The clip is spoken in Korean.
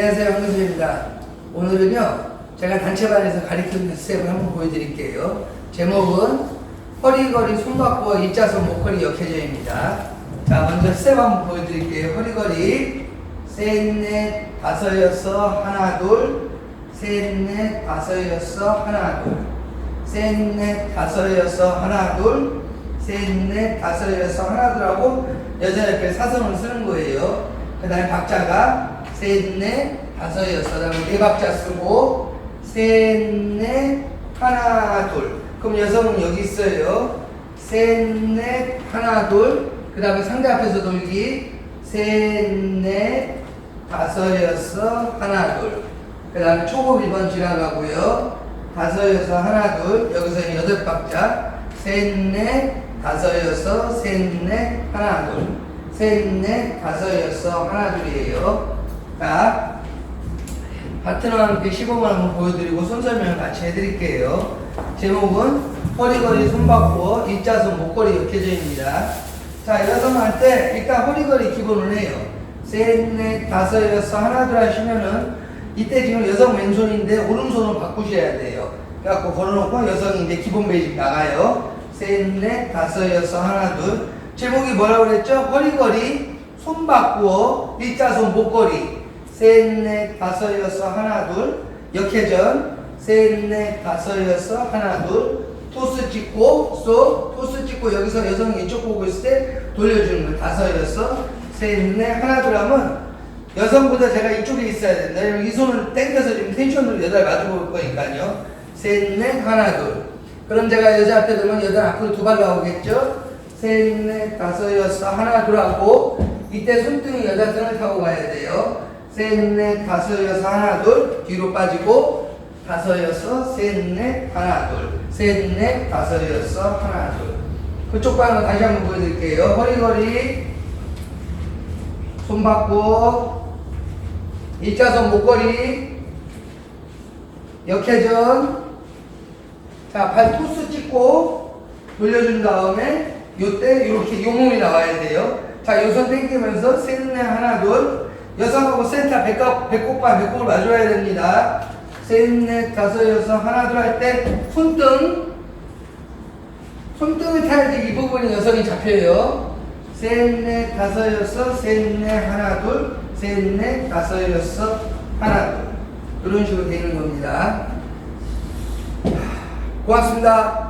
안녕하세요. 황교수입니다. 오늘은요, 제가 단체반에서 가리키는 스텝을 한번 보여드릴게요. 제목은 허리거리 손바꾸어 일자선 목걸이 역회전입니다. 자, 먼저 스텝 한번 보여드릴게요. 허리거리 셋, 넷, 다섯, 여섯, 하나, 둘, 셋, 넷, 다섯, 여섯, 하나, 둘, 셋, 넷, 다섯, 여섯, 하나, 둘, 셋, 넷, 다섯, 여섯, 하나, 둘 하고 여자 옆에 사선을 쓰는 거예요. 그 다음에 박자가 셋, 넷, 다섯, 여섯, 그 다음에 네 박자 쓰고 셋, 넷, 하나, 둘. 그럼 여성은 여기 있어요. 셋, 넷, 하나, 둘. 그 다음에 상대 앞에서 돌기 셋, 넷, 다섯, 여섯, 하나, 둘. 그 다음에 초급 1번 지나가고요. 다섯, 여섯, 하나, 둘. 여기서 여덟 박자. 셋, 넷, 다섯, 여섯, 셋, 넷, 하나, 둘. 셋, 넷, 다섯, 여섯, 하나, 둘이에요. 자, 파트너와 함께 시범을 한번 보여드리고 손 설명을 같이 해드릴게요. 제목은 허리거리 손바꾸어 일자선 목걸이 역회전입니다. 자, 여성할 때 일단 허리거리 기본을 해요. 셋, 넷, 다섯, 여섯, 하나, 둘 하시면은 이때 지금 여성 왼손인데 오른손으로 바꾸셔야 돼요. 그래갖고 걸어놓고 여성이 이제 기본 베이직 나가요. 셋, 넷, 다섯, 여섯, 하나, 둘. 제목이 뭐라고 그랬죠? 허리거리 손 바꾸어 일자선 목걸이. 셋, 넷, 다섯, 여섯, 하나, 둘. 역회전. 셋, 넷, 다섯, 여섯, 하나, 둘. 토스 찍고, 쏙, 토스 찍고, 여기서 여성이 이쪽 보고 있을 때 돌려주는 거예요. 다섯, 여섯, 셋, 넷, 하나, 둘 하면 여성보다 제가 이쪽에 있어야 된다. 이 손을 당겨서 지금 텐션으로 여자를 마주 볼 거니까요. 셋, 넷, 하나, 둘. 그럼 제가 여자 앞에 두면 여자 앞으로 두 발 나오겠죠? 셋, 넷, 다섯, 여섯, 하나, 둘 하고 이때 손등이 여자 등을 타고 가야 돼요. 셋, 넷, 다섯, 여섯, 하나, 둘. 뒤로 빠지고 다섯, 여섯, 셋, 넷, 하나, 둘. 셋, 넷, 다섯, 여섯, 하나, 둘. 그쪽 방을 다시 한번 보여드릴게요. 허리거리, 손 바꾸어, 일자선 목걸이, 역회전, 자, 발 토스 찍고 돌려준 다음에 요때 이렇게 요 몸이 나와야 돼요. 자, 요손 당기면서 셋 넷 하나 둘 여성하고 센터 배꼽 배꼽과 배꼽을 마주해야 됩니다. 셋 넷 다섯 여섯 하나 둘 할 때 손등 손등을 타야지 이 부분이 여성이 잡혀요. 셋 넷 다섯 여섯 셋 넷 하나 둘 셋 넷 다섯 여섯 하나 둘 이런 식으로 되는 겁니다. 고맙습니다.